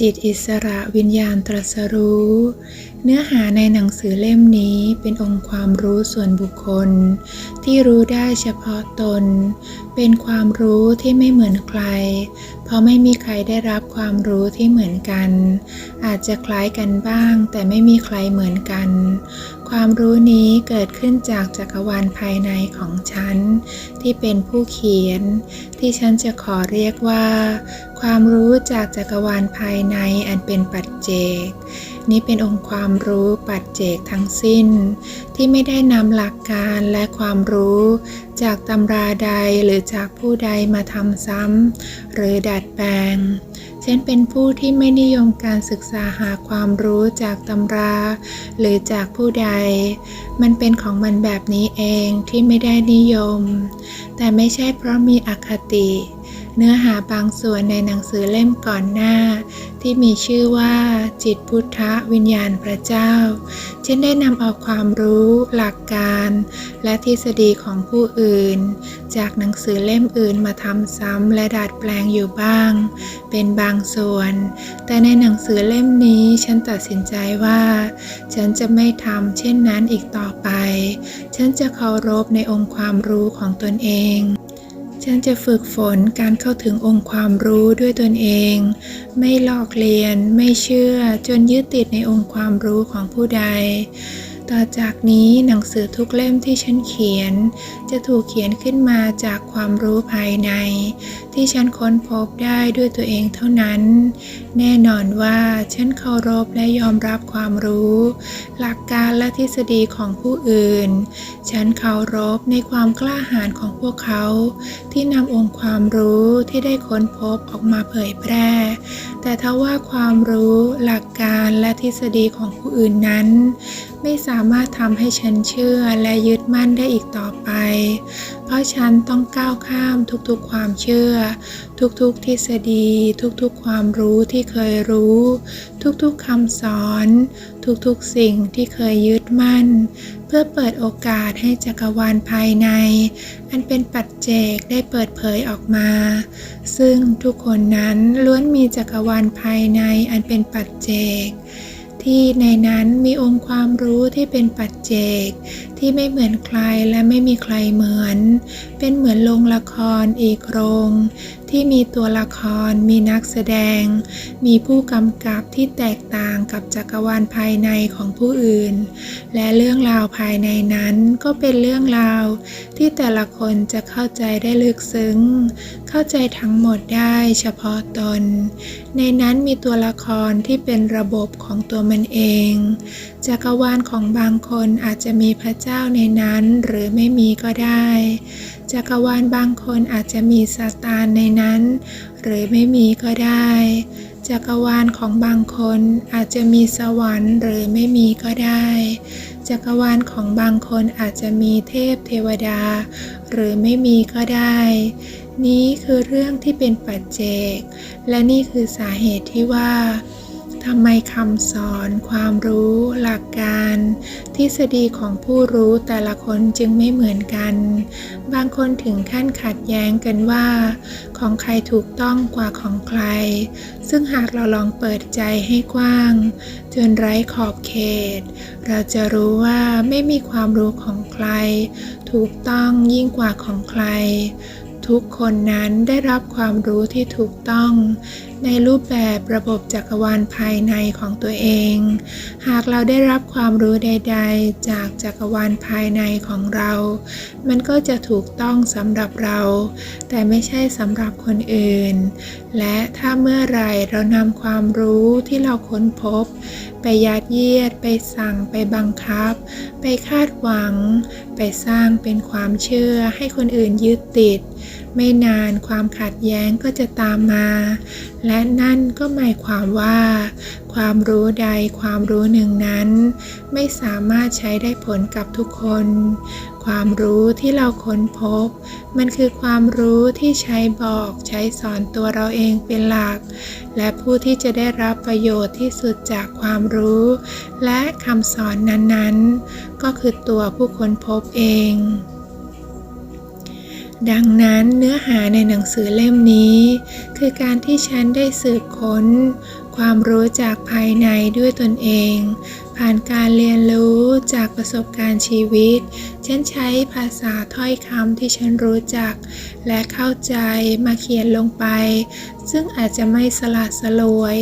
จิตอิสระวิญญาณตรัสรู้ เนื้อหาในหนังสือเล่มนี้เป็นองค์ความรู้ส่วนบุคคล ที่รู้ได้เฉพาะตน เป็นความรู้ที่ไม่เหมือนใคร เพราะไม่มีใครได้รับความรู้ที่เหมือนกัน อาจจะคล้ายกันบ้างแต่ไม่มีใครเหมือนกัน ความรู้นี้เกิดขึ้นจากจักรวาลภายในของฉัน ที่เป็นผู้เขียน ที่ฉันจะขอเรียกว่า ความรู้จากจักรวาลภายในอันเป็นปัจเจก นี้เป็นองค์ความรู้ปัจเจกทั้งสิ้น ที่ไม่ได้นำหลักการและความรู้ จากตำราใดหรือจากผู้ใดมาทำซ้ำหรือดัดแปลงฉันเป็นผู้ที่ไม่นิยมการศึกษาหาความรู้จากตำรา หรือจากผู้ใด มันเป็นของมันแบบนี้เองที่ไม่ได้นิยม แต่ไม่ใช่เพราะมีอคติ เนื้อหาบางส่วนในหนังสือเล่มก่อนหน้า ที่มีชื่อว่า จิตพุทธวิญญาณพระเจ้าฉันได้นำเอาความรู้หลักการ และทฤษฎีของผู้อื่น จากหนังสือเล่มอื่นมาทำซ้ำและดัดแปลงอยู่บ้าง เป็นบางส่วน แต่ในหนังสือเล่มนี้ฉันตัดสินใจว่า ฉันจะไม่ทำเช่นนั้นอีกต่อไป ฉันจะเคารพในองค์ความรู้ของตนเอง ฉันจะฝึกฝนการเข้าถึงองค์ความรู้ด้วยตนเอง ไม่หลอกเลียน ไม่เชื่อจนยึดติดในองค์ความรู้ของผู้ใด ต่อจากนี้หนังสือทุกเล่มที่ฉันเขียน จะถูกเขียนขึ้นมาจากความรู้ภายใน ที่ฉันค้นพบได้ด้วยตัวเองเท่านั้น แน่นอนว่าฉันเคารพและยอมรับความรู้ หลักการและทฤษฎีของผู้อื่น ฉันเคารพในความกล้าหาญของพวกเขา ที่นำองค์ความรู้ที่ได้ค้นพบออกมาเผยแพร่ แต่ถ้าว่าความรู้หลักการและทฤษฎีของผู้อื่นนั้น ไม่สามารถทำให้ฉันเชื่อและยึดมั่นได้อีกต่อไป เพราะฉันต้องก้าวข้ามทุกๆความเชื่อ ทุกๆทฤษฎี ทุกๆความรู้ที่เคยรู้ ทุกๆคำสอน ทุกๆสิ่งที่เคยยึดมั่น เพื่อเปิดโอกาสให้จักรวาลภายใน อันเป็นปัจเจกได้เปิดเผยออกมา ซึ่งทุกคนนั้นล้วนมีจักรวาลภายในอันเป็นปัจเจก ที่ในนั้นมีองค์ความรู้ที่เป็นปัจเจก ที่ไม่เหมือนใครและไม่มีใครเหมือน เป็นเหมือนโรงละครอีกโรง ที่มีตัวละคร มีนักแสดง มีผู้กำกับที่แตกต่างกับจักรวาลภายในของผู้อื่น และเรื่องราวภายในนั้นก็เป็นเรื่องราวที่แต่ละคนจะเข้าใจได้ลึกซึ้ง เข้าใจทั้งหมดได้เฉพาะตน ในนั้นมีตัวละครที่เป็นระบบของตัวมันเอง จักรวาลของบางคนอาจจะมีพระเจ้าในนั้นหรือไม่มีก็ได้ จักรวาลบางคนอาจจะมีซาตานในนั้น หรือไม่มีก็ได้ จักรวาลของบางคนอาจจะมีสวรรค์หรือไม่มีก็ได้ จักรวาลของบางคนอาจจะมีเทพเทวดา หรือไม่มีก็ได้ นี้คือเรื่องที่เป็นปัจเจก และนี่คือสาเหตุที่ว่า ทำไมคำสอน ความรู้ หลักการ ทฤษฎีของผู้รู้แต่ละคนจึงไม่เหมือนกัน บางคนถึงขั้นขัดแย้งกันว่า ของใครถูกต้องกว่าของใคร ซึ่งหากเราลองเปิดใจให้กว้าง จนไร้ขอบเขต เราจะรู้ว่าไม่มีความรู้ของใคร ถูกต้องยิ่งกว่าของใครทุกคนนั้นได้รับความรู้ที่ถูกต้อง ในรูปแบบระบบจักรวาลภายในของตัวเอง หากเราได้รับความรู้ใด ๆ จากจักรวาลภายในของเรา มันก็จะถูกต้องสำหรับเรา แต่ไม่ใช่สำหรับคนอื่น และถ้าเมื่อไรเรานำความรู้ที่เราค้นพบ ไปยัดเยียด ไปสั่งไปบังคับ ไปคาดหวัง ไปสร้างเป็นความเชื่อให้คนอื่นยึดติด ไม่นานความขัดแย้งก็จะตามมา และนั่นก็หมายความว่า ความรู้ใดความรู้หนึ่งนั้น ไม่สามารถใช้ได้ผลกับทุกคน ความรู้ที่เราค้นพบ มันคือความรู้ที่ใช้บอกใช้สอนตัวเราเองเป็นหลัก และผู้ที่จะได้รับประโยชน์ที่สุดจากความรู้ และคำสอนนั้นๆ ก็คือตัวผู้ค้นพบเองดังนั้นเนื้อหาในหนังสือเล่มนี้ คือการที่ฉันได้สืบค้น ความรู้จากภายในด้วยตนเอง ผ่านการเรียนรู้จากประสบการณ์ชีวิต ฉันใช้ภาษาถ้อยคำที่ฉันรู้จัก และเข้าใจมาเขียนลงไป ซึ่งอาจจะไม่สละสลวย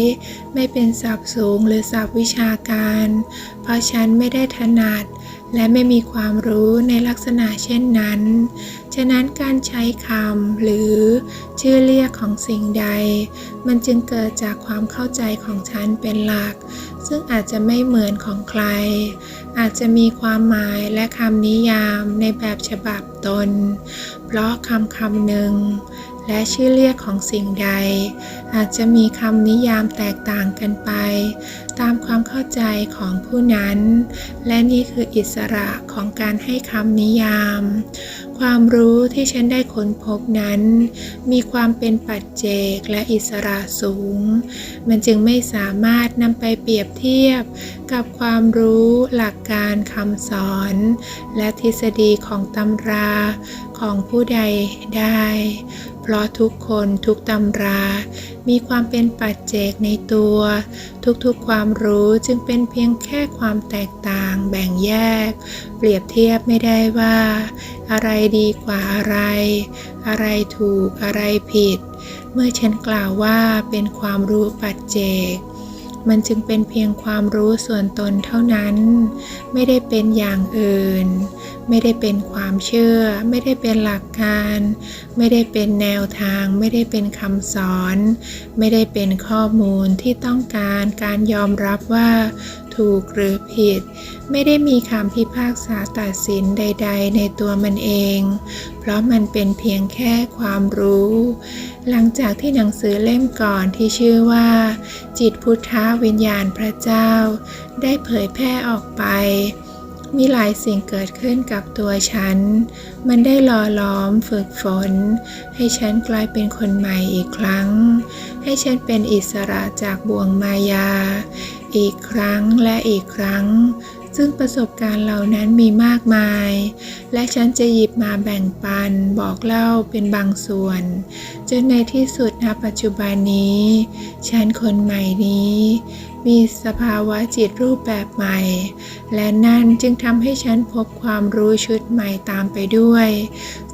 ไม่เป็นศัพท์สูงหรือศัพท์วิชาการ เพราะฉันไม่ได้ถนัดและไม่มีความรู้ในลักษณะเช่นนั้น ฉะนั้นการใช้คำหรือชื่อเรียกของสิ่งใด มันจึงเกิดจากความเข้าใจของฉันเป็นหลัก ซึ่งอาจจะไม่เหมือนของใคร อาจจะมีความหมายและคำนิยามในแบบฉบับตน เพราะคำคำหนึ่งและชื่อเรียกของสิ่งใด อาจจะมีคำนิยามแตกต่างกันไป ตามความเข้าใจของผู้นั้น และนี่คืออิสระของการให้คำนิยาม ความรู้ที่ฉันได้ค้นพบนั้น มีความเป็นปัจเจกและอิสระสูง มันจึงไม่สามารถนำไปเปรียบเทียบกับความรู้หลักการคำสอน และทฤษฎีของตำราของผู้ใดได้เพราะทุกคนทุกตำรา มีความเป็นปัจเจกในตัว ทุกๆความรู้จึงเป็นเพียงแค่ความแตกต่างแบ่งแยก เปรียบเทียบไม่ได้ว่า อะไรดีกว่าอะไร อะไรถูกอะไรผิด เมื่อฉันกล่าวว่าเป็นความรู้ปัจเจก มันจึงเป็นเพียงความรู้ส่วนตนเท่านั้น ไม่ได้เป็นอย่างอื่น ไม่ได้เป็นความเชื่อ ไม่ได้เป็นหลักการ ไม่ได้เป็นแนวทาง ไม่ได้เป็นคำสอน ไม่ได้เป็นข้อมูลที่ต้องการการยอมรับว่า ถูกหรือผิด ไม่ได้มีคำพิพากษาตัดสินใด ๆ ในตัวมันเอง เพราะมันเป็นเพียงแค่ความรู้ หลังจากที่หนังสือเล่มก่อนที่ชื่อว่า จิตพุทธวิญญาณพระเจ้า ได้เผยแพร่ออกไปมีหลายสิ่งเกิดขึ้นกับตัวฉัน มันได้หล่อล้อมฝึกฝน ให้ฉันกลายเป็นคนใหม่อีกครั้ง ให้ฉันเป็นอิสระจากบ่วงมายา อีกครั้งและอีกครั้ง ซึ่งประสบการณ์เหล่านั้นมีมากมาย และฉันจะหยิบมาแบ่งปันบอกเล่าเป็นบางส่วน จนในที่สุดณปัจจุบันนี้ ฉันคนใหม่นี้ มีสภาวะจิตรูปแบบใหม่ และนั่นจึงทำให้ฉันพบความรู้ชุดใหม่ตามไปด้วย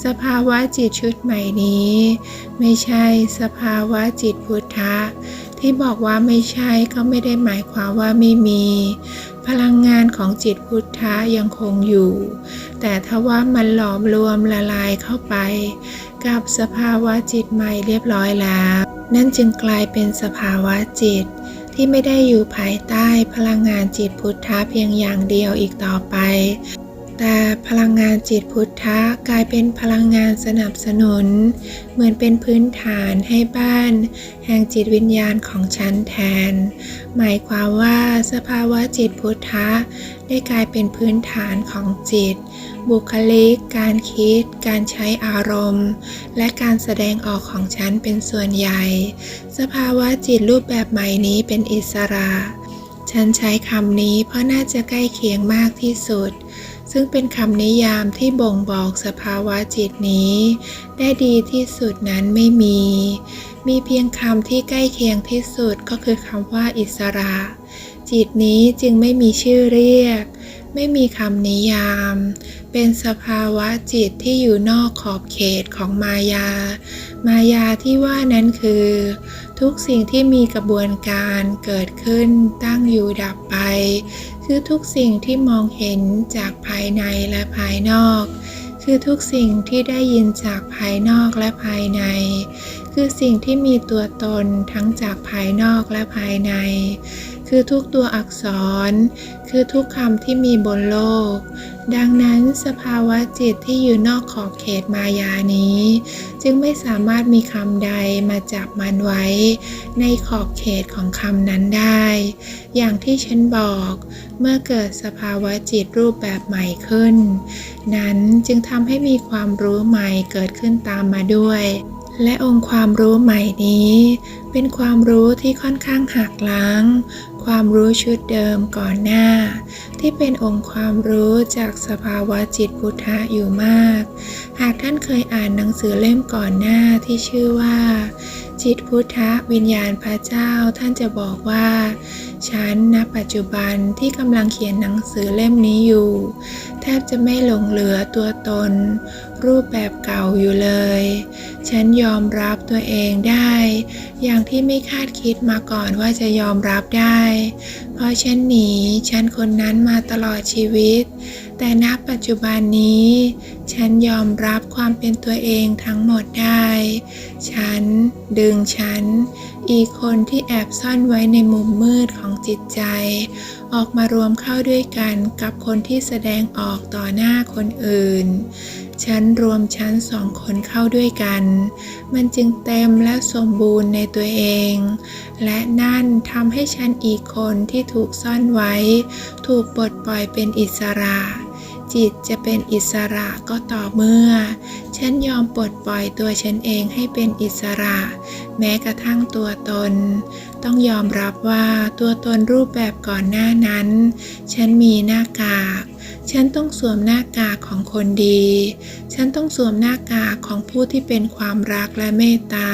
สภาวะจิตชุดใหม่นี้ ไม่ใช่สภาวะจิตพุทธะ ที่บอกว่าไม่ใช่ก็ไม่ได้หมายความว่าไม่มี พลังงานของจิตพุทธะยังคงอยู่ แต่ถ้าว่ามันหลอมรวมละลายเข้าไป กับสภาวะจิตใหม่เรียบร้อยแล้ว นั่นจึงกลายเป็นสภาวะจิตที่ไม่ได้อยู่ภายใต้พลังงานจิตพุทธะเพียงอย่างเดียวอีกต่อไป แต่พลังงานจิตพุทธะกลายเป็นพลังงานสนับสนุน เหมือนเป็นพื้นฐานให้บ้าน แห่งจิตวิญญาณของฉันแทน หมายความว่าสภาวะจิตพุทธะได้กลายเป็นพื้นฐานของจิต บุคลิก การคิด การใช้อารมณ์ และการแสดงออกของฉันเป็นส่วนใหญ่ สภาวะจิตรูปแบบใหม่นี้เป็นอิสระ ฉันใช้คำนี้เพราะน่าจะใกล้เคียงมากที่สุด ซึ่งเป็นคำนิยามที่บ่งบอกสภาวะจิตนี้ ได้ดีที่สุดนั้นไม่มี มีเพียงคำที่ใกล้เคียงที่สุดก็คือคำว่าอิสระ จิตนี้จึงไม่มีชื่อเรียก ไม่มีคำนิยาม เป็นสภาวะจิตที่อยู่นอกขอบเขตของมายา มายาที่ว่านั้นคือ ทุกสิ่งที่มีกระบวนการเกิดขึ้นตั้งอยู่ดับไป คือทุกสิ่งที่มองเห็นจากภายในและภายนอก คือทุกสิ่งที่ได้ยินจากภายนอกและภายใน คือสิ่งที่มีตัวตนทั้งจากภายนอกและภายใน คือทุกตัวอักษร คือทุกคำที่มีบนโลก ดังนั้นสภาวะจิตที่อยู่นอกขอบเขตมายานี้ จึงไม่สามารถมีคำใดมาจับมันไว้ ในขอบเขตของคำนั้นได้ อย่างที่ฉันบอกเมื่อเกิดสภาวะจิตรูปแบบใหม่ขึ้น นั้นจึงทำให้มีความรู้ใหม่เกิดขึ้นตามมาด้วย และองค์ความรู้ใหม่นี้ เป็นความรู้ที่ค่อนข้างหักล้าง ความรู้ชุดเดิมก่อนหน้า ที่เป็นองค์ความรู้จากสภาวะจิตพุทธะอยู่มาก หากท่านเคยอ่านหนังสือเล่มก่อนหน้าที่ชื่อว่า จิตพุทธะวิญญาณพระเจ้าท่านจะบอกว่า ฉันณปัจจุบันที่กำลังเขียนหนังสือเล่มนี้อยู่ แทบจะไม่หลงเหลือตัวตน รูปแบบเก่าอยู่เลย ฉันยอมรับตัวเองได้ อย่างที่ไม่คาดคิดมาก่อนว่าจะยอมรับได้ เพราะฉันหนีฉันคนนั้นมาตลอดชีวิต แต่ณปัจจุบันนี้ ฉันยอมรับความเป็นตัวเองทั้งหมดได้ ฉันดึงฉัน อีกคนที่แอบซ่อนไว้ในมุมมืดของจิตใจ ออกมารวมเข้าด้วยกันกับคนที่แสดงออกต่อหน้าคนอื่นฉันรวมฉันสองคนเข้าด้วยกัน มันจึงเต็มและสมบูรณ์ในตัวเอง และนั่นทำให้ฉันอีกคนที่ถูกซ่อนไว้ ถูกปลดปล่อยเป็นอิสระ จิตจะเป็นอิสระก็ต่อเมื่อ ฉันยอมปลดปล่อยตัวฉันเองให้เป็นอิสระ แม้กระทั่งตัวตน ต้องยอมรับว่าตัวตนรูปแบบก่อนหน้านั้น ฉันมีหน้ากาก ฉันต้องสวมหน้ากากของคนดี ฉันต้องสวมหน้ากากของผู้ที่เป็นความรักและเมตตา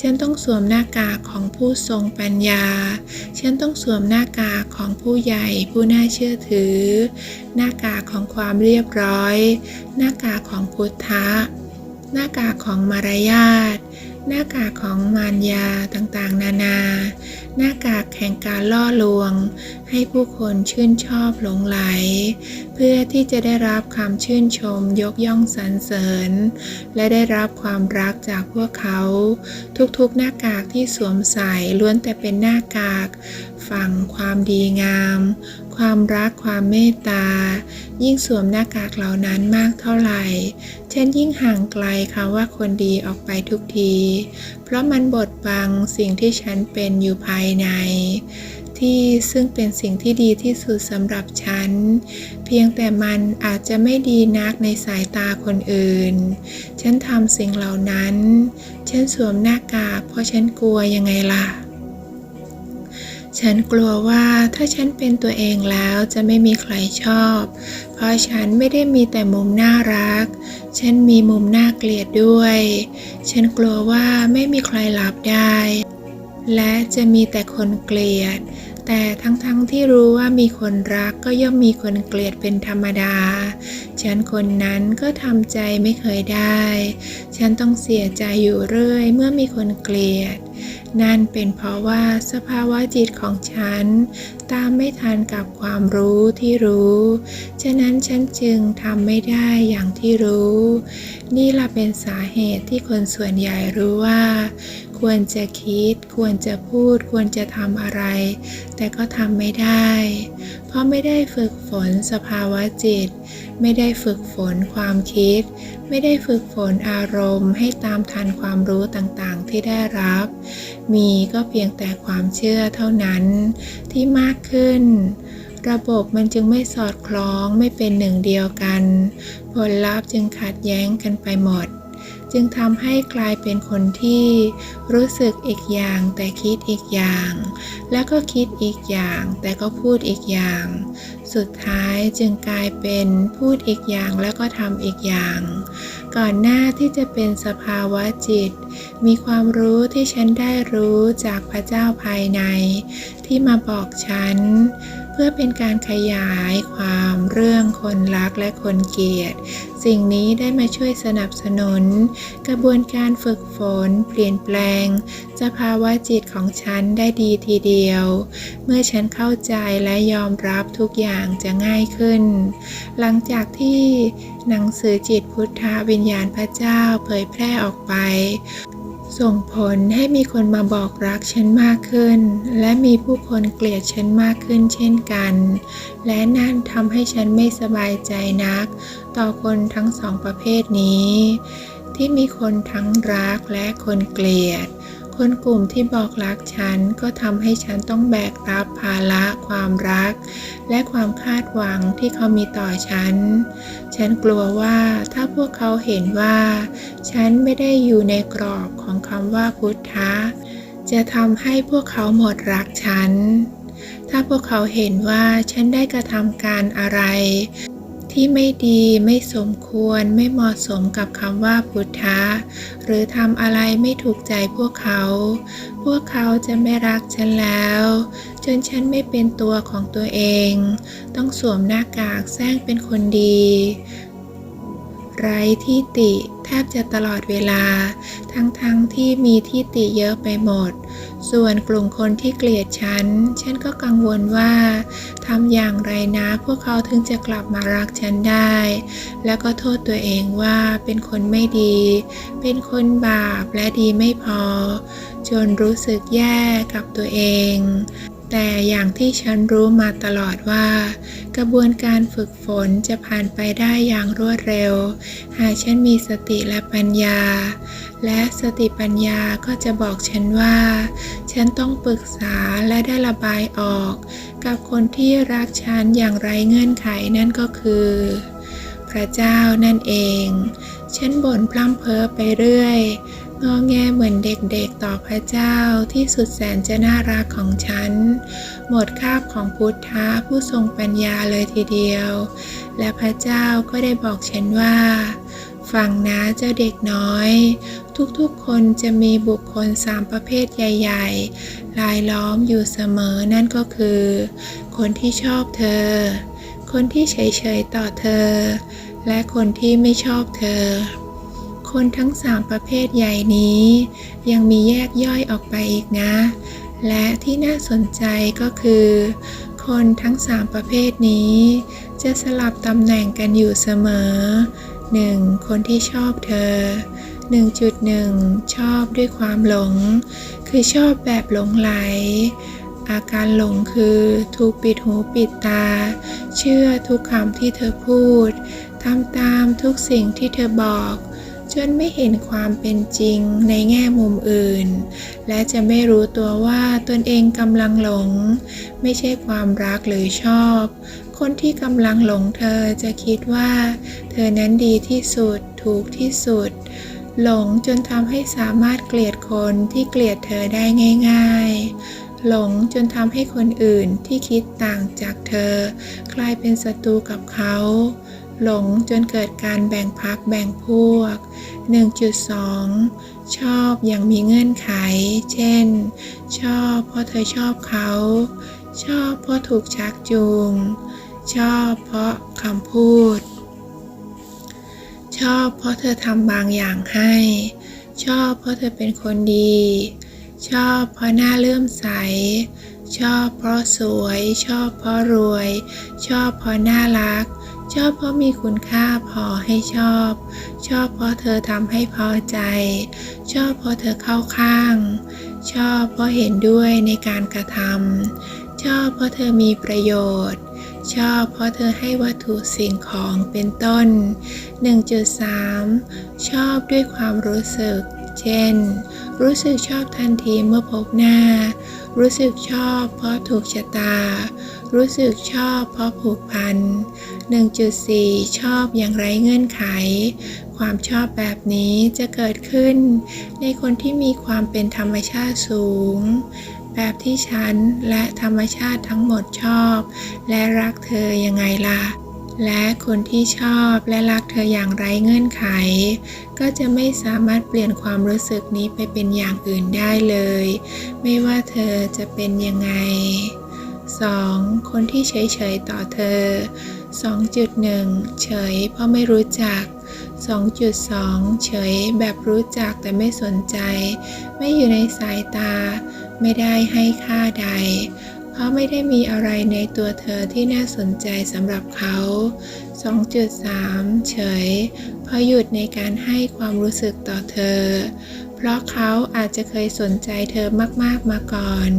ฉันต้องสวมหน้ากากของผู้ทรงปัญญา ฉันต้องสวมหน้ากากของผู้ใหญ่ผู้น่าเชื่อถือ หน้ากากของความเรียบร้อย หน้ากากของพุทธะ หน้ากากของมารยาท หน้ากากของมารยาต่างๆ นานา หน้ากากแห่งการล่อลวง ให้ผู้คนชื่นชอบหลงไหล เพื่อที่จะได้รับคำชื่นชมยกย่องสรรเสริญ และได้รับความรักจากพวกเขา ทุกๆหน้ากากที่สวมใส่ล้วนแต่เป็นหน้ากาก ฝั่งความดีงาม ความรักความเมตตา ยิ่งสวมหน้ากากเหล่านั้นมากเท่าไหร่ฉันยิ่งห่างไกลคำว่าคนดีออกไปทุกที เพราะมันบดบังสิ่งที่ฉันเป็นอยู่ภายใน ที่ซึ่งเป็นสิ่งที่ดีที่สุดสำหรับฉัน เพียงแต่มันอาจจะไม่ดีนักในสายตาคนอื่น ฉันทำสิ่งเหล่านั้น ฉันสวมหน้ากากเพราะฉันกลัวยังไงล่ะ ฉันกลัวว่าถ้าฉันเป็นตัวเองแล้วจะไม่มีใครชอบ เพราะฉันไม่ได้มีแต่มุมน่ารัก ฉันมีมุมน่าเกลียดด้วย ฉันกลัวว่าไม่มีใครรับได้ และจะมีแต่คนเกลียด แต่ทั้งๆทที่รู้ว่ามีคนรักก็ย่อมมีคนเกลียดเป็นธรรมดา ฉันคนนั้นก็ทำใจไม่เคยได้ ฉันต้องเสียใจอยู่เรื่อยเมื่อมีคนเกลียด นั่นเป็นเพราะว่าสภาวะจิตของฉัน ตามไม่ทันกับความรู้ที่รู้ ฉะนั้นฉันจึงทำไม่ได้อย่างที่รู้ นี่ละเป็นสาเหตุที่คนส่วนใหญ่รู้ว่า ควรจะคิด ควรจะพูด ควรจะทำอะไร แต่ก็ทำไม่ได้ เพราะไม่ได้ฝึกฝนสภาวะจิต ไม่ได้ฝึกฝนความคิด ไม่ได้ฝึกฝนอารมณ์ให้ตามทันความรู้ต่างๆที่ได้รับ มีก็เพียงแต่ความเชื่อเท่านั้นที่มากขึ้นระบบมันจึงไม่สอดคล้องไม่เป็นหนึ่งเดียวกัน ผลลัพธ์จึงขัดแย้งกันไปหมด จึงทำให้กลายเป็นคนที่รู้สึกอีกอย่างแต่คิดอีกอย่าง แล้วก็คิดอีกอย่างแต่ก็พูดอีกอย่าง สุดท้ายจึงกลายเป็นพูดอีกอย่างแล้วก็ทำอีกอย่าง ก่อนหน้าที่จะเป็นสภาวะจิต มีความรู้ที่ฉันได้รู้จากพระเจ้าภายใน ที่มาบอกฉัน พื่อเป็นการขยายความเรื่องคนรักและคนเกลียด สิ่งนี้ได้มาช่วยสนับสนุน กระบวนการฝึกฝน เปลี่ยนแปลง สภาวะจิตของฉันได้ดีทีเดียว เมื่อฉันเข้าใจและยอมรับทุกอย่างจะง่ายขึ้น หลังจากที่หนังสือจิตพุทธวิญญาณพระเจ้าเผยแพร่ออกไป ส่งผลให้มีคนมาบอกรักฉันมากขึ้น และมีผู้คนเกลียดฉันมากขึ้นเช่นกัน และนั่นทำให้ฉันไม่สบายใจนัก ต่อคนทั้งสองประเภทนี้ ที่มีคนทั้งรักและคนเกลียด คนกลุ่มที่บอกรักฉันก็ทำให้ฉันต้องแบกรับภาระความรัก และความคาดหวังที่เขามีต่อฉัน ฉันกลัวว่าถ้าพวกเขาเห็นว่า ฉันไม่ได้อยู่ในกรอบของคำว่าพุทธะ จะทำให้พวกเขาหมดรักฉัน ถ้าพวกเขาเห็นว่าฉันได้กระทำการอะไร ที่ไม่ดีไม่สมควรไม่เหมาะสมกับคำว่าพุทธะ หรือทำอะไรไม่ถูกใจพวกเขา พวกเขาจะไม่รักฉันแล้ว จนฉันไม่เป็นตัวของตัวเอง ต้องสวมหน้ากากแซงเป็นคนดี ไร้ที่ติแทบจะตลอดเวลา ทั้งๆทที่มีที่ติเยอะไปหมด ส่วนกลุ่มคนที่เกลียดฉัน ฉันก็กังวลว่าทำอย่างไรนะ พวกเขาถึงจะกลับมารักฉันได้ แล้วก็โทษตัวเองว่าเป็นคนไม่ดี เป็นคนบาปและดีไม่พอ จนรู้สึกแย่กับตัวเอง แต่อย่างที่ฉันรู้มาตลอดว่า กระบวนการฝึกฝนจะผ่านไปได้อย่างรวดเร็ว หากฉันมีสติและปัญญา และสติปัญญาก็จะบอกฉันว่า ฉันต้องปรึกษาและได้ระบายออก กับคนที่รักฉันอย่างไรเงื่อนไขนั่นก็คือ พระเจ้านั่นเอง ฉันบ่นพร่ำเพ้อไปเรื่อย งอแงเหมือนเด็กๆต่อพระเจ้าที่สุดแสนจะน่ารักของฉัน หมดคาบของพุทธะผู้ทรงปัญญาเลยทีเดียว และพระเจ้าก็ได้บอกฉันว่าฟังนะเจ้าเด็กน้อย ทุกๆคนจะมีบุคคลสามประเภทใหญ่ ๆ ลายล้อมอยู่เสมอนั่นก็คือ คนที่ชอบเธอ คนที่เฉยๆต่อเธอ และคนที่ไม่ชอบเธอ คนทั้งสามประเภทใหญ่นี้ ยังมีแยกย่อยออกไปอีกนะ และที่น่าสนใจก็คือ คนทั้งสามประเภทนี้ จะสลับตำแหน่งกันอยู่เสมอ 1. คนที่ชอบเธอ 1.1 ชอบด้วยความหลง คือชอบแบบหลงไหล อาการหลงคือถูกปิดหูปิดตา เชื่อทุกคำที่เธอพูดทำตามทุกสิ่งที่เธอบอก จนไม่เห็นความเป็นจริงในแง่มุมอื่น และจะไม่รู้ตัวว่าตนเองกำลังหลง ไม่ใช่ความรักหรือชอบ คนที่กำลังหลงเธอจะคิดว่า เธอนั้นดีที่สุดถูกที่สุด หลงจนทำให้สามารถเกลียดคนที่เกลียดเธอได้ง่าย ๆหลงจนทำให้คนอื่นที่คิดต่างจากเธอ กลายเป็นศัตรูกับเขา หลงจนเกิดการแบ่งพักแบ่งพวก 1.2 ชอบอย่างมีเงื่อนไข เช่น ชอบเพราะเธอชอบเขา ชอบเพราะถูกชักจูง ชอบเพราะคำพูด ชอบเพราะเธอทำบางอย่างให้ ชอบเพราะเธอเป็นคนดี ชอบเพราะหน้าเลื่อมใสชอบเพราะสวย ชอบเพราะรวย ชอบเพราะน่ารัก ชอบเพราะมีคุณค่าพอให้ชอบ ชอบเพราะเธอทำให้พอใจ ชอบเพราะเธอเข้าข้าง ชอบเพราะเห็นด้วยในการกระทำชอบเพราะเธอมีประโยชน์ ชอบเพราะเธอให้วัตถุสิ่งของเป็นต้น 1.3 ชอบด้วยความรู้สึก เช่น รู้สึกชอบทันทีเมื่อพบหน้า รู้สึกชอบเพราะถูกชะตา รู้สึกชอบเพราะผูกพัน 1.4 ชอบอย่างไร้เงื่อนไข ความชอบแบบนี้จะเกิดขึ้น ในคนที่มีความเป็นธรรมชาติสูง แบบที่ฉันและธรรมชาติทั้งหมดชอบ และรักเธอยังไงล่ะ และคนที่ชอบและรักเธออย่างไร้เงื่อนไข ก็จะไม่สามารถเปลี่ยนความรู้สึกนี้ไปเป็นอย่างอื่นได้เลย ไม่ว่าเธอจะเป็นยังไง 2. คนที่เฉยๆต่อเธอ 2.1 เฉยเพราะไม่รู้จัก 2.2 เฉยแบบรู้จักแต่ไม่สนใจ ไม่อยู่ในสายตา ไม่ได้ให้ค่าใด เพราะไม่ได้มีอะไรในตัวเธอที่น่าสนใจสำหรับเขา 2.3 เฉย เพราะหยุดในการให้ความรู้สึกต่อเธอ เพราะเขาอาจจะเคยสนใจเธอมากๆมาก่อน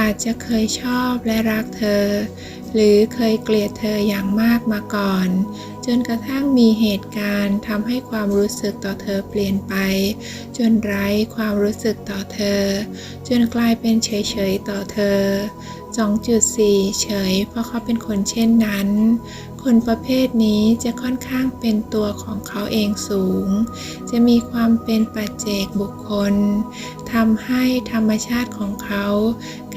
อาจจะเคยชอบและรักเธอ หรือเคยเกลียดเธออย่างมากมาก่อน จนกระทั่งมีเหตุการณ์ทำให้ความรู้สึกต่อเธอเปลี่ยนไป จนไร้ความรู้สึกต่อเธอ จนกลายเป็นเฉยๆต่อเธอ 2.4 เฉย เพราะเขาเป็นคนเช่นนั้น คนประเภทนี้จะค่อนข้างเป็นตัวของเขาเองสูง จะมีความเป็นปัจเจกบุคคลทำให้ธรรมชาติของเขา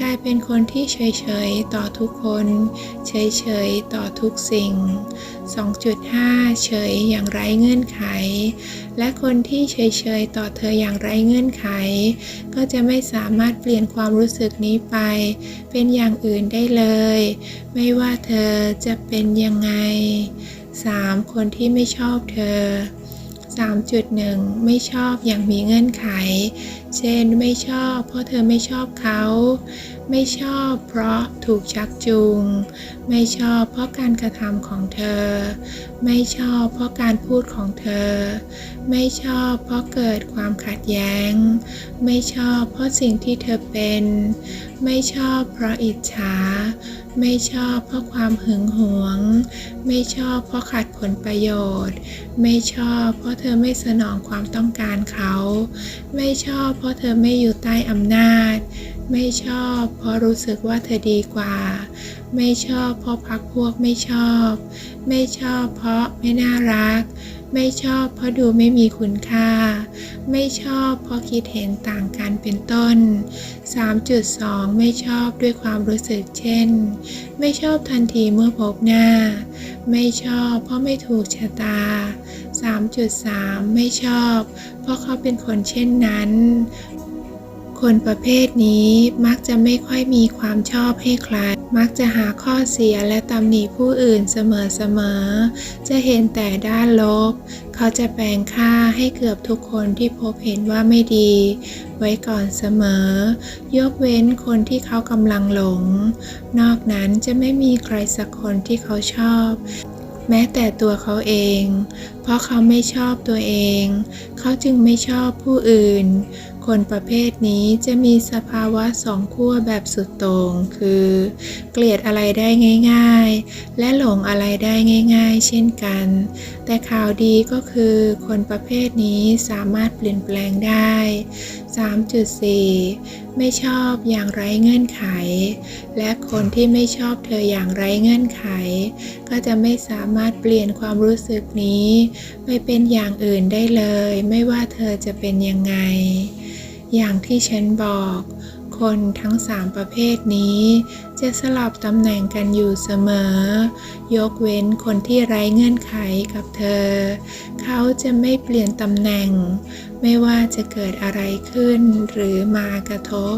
กลายเป็นคนที่เฉยๆ ต่อทุกคน เฉยๆ ต่อทุกสิ่ง 2.5 เฉยอย่างไร้เงื่อนไข และคนที่เฉยๆ ต่อเธออย่างไร้เงื่อนไข ก็จะไม่สามารถเปลี่ยนความรู้สึกนี้ไป เป็นอย่างอื่นได้เลย ไม่ว่าเธอจะเป็นยังไง 3. คนที่ไม่ชอบเธอ3.1 ไม่ชอบอย่างมีเงื่อนไข เช่นไม่ชอบ เพราะเธอไม่ชอบเขา ไม่ชอบเพราะถูกชักจูง ไม่ชอบเพราะการกระทำของเธอ ไม่ชอบเพราะการพูดของเธอ ไม่ชอบเพราะเกิดความขัดแย้ง ไม่ชอบเพราะสิ่งที่เธอเป็น ไม่ชอบเพราะอิจฉา ไม่ชอบเพราะความหึงหวง ไม่ชอบเพราะขาดผลประโยชน์ ไม่ชอบเพราะเธอไม่สนองความต้องการเขา ไม่ชอบราะเธอไม่อยู่ใต้อำนาจ ไม่ชอบเพราะรู้สึกว่าเธอดีกว่า ไม่ชอบเพราะพักพวกไม่ชอบ ไม่ชอบเพราะไม่น่ารัก ไม่ชอบเพราะดูไม่มีคุณค่า ไม่ชอบเพราะคิดเห็นต่างกันเป็นต้น 3.2 ไม่ชอบด้วยความรู้สึกเช่น ไม่ชอบทันทีเมื่อพบหน้า ไม่ชอบเพราะไม่ถูกชะตา 3.3 ไม่ชอบ เพราะเขาเป็นคนเช่นนั้น คนประเภทนี้มักจะไม่ค่อยมีความชอบให้ใคร มักจะหาข้อเสียและตำหนิผู้อื่นเสมอๆ จะเห็นแต่ด้านลบ เขาจะแปลงค่าให้เกือบทุกคนที่พบเห็นว่าไม่ดี ไว้ก่อนเสมอ ยกเว้นคนที่เขากำลังหลง นอกนั้นจะไม่มีใครสักคนที่เขาชอบ แม้แต่ตัวเขาเอง เพราะเขาไม่ชอบตัวเอง เขาจึงไม่ชอบผู้อื่น คนประเภทนี้จะมีสภาวะสองขั้วแบบสุดโต่งคือ เกลียดอะไรได้ง่าย ๆ และหลงอะไรได้ง่าย ๆ เช่นกัน แต่ข่าวดีก็คือ คนประเภทนี้สามารถเปลี่ยนแปลงได้ 3.4 ไม่ชอบอย่างไร้เงื่อนไข และคนที่ไม่ชอบเธออย่างไร้เงื่อนไข ก็จะไม่สามารถเปลี่ยนความรู้สึกนี้ ไปเป็นอย่างอื่นได้เลย ไม่ว่าเธอจะเป็นยังไง อย่างที่ฉันบอก คนทั้งสามประเภทนี้ จะสลับตำแหน่งกันอยู่เสมอ ยกเว้นคนที่ไร้เงื่อนไขกับเธอ เขาจะไม่เปลี่ยนตำแหน่ง ไม่ว่าจะเกิดอะไรขึ้นหรือมากระทบ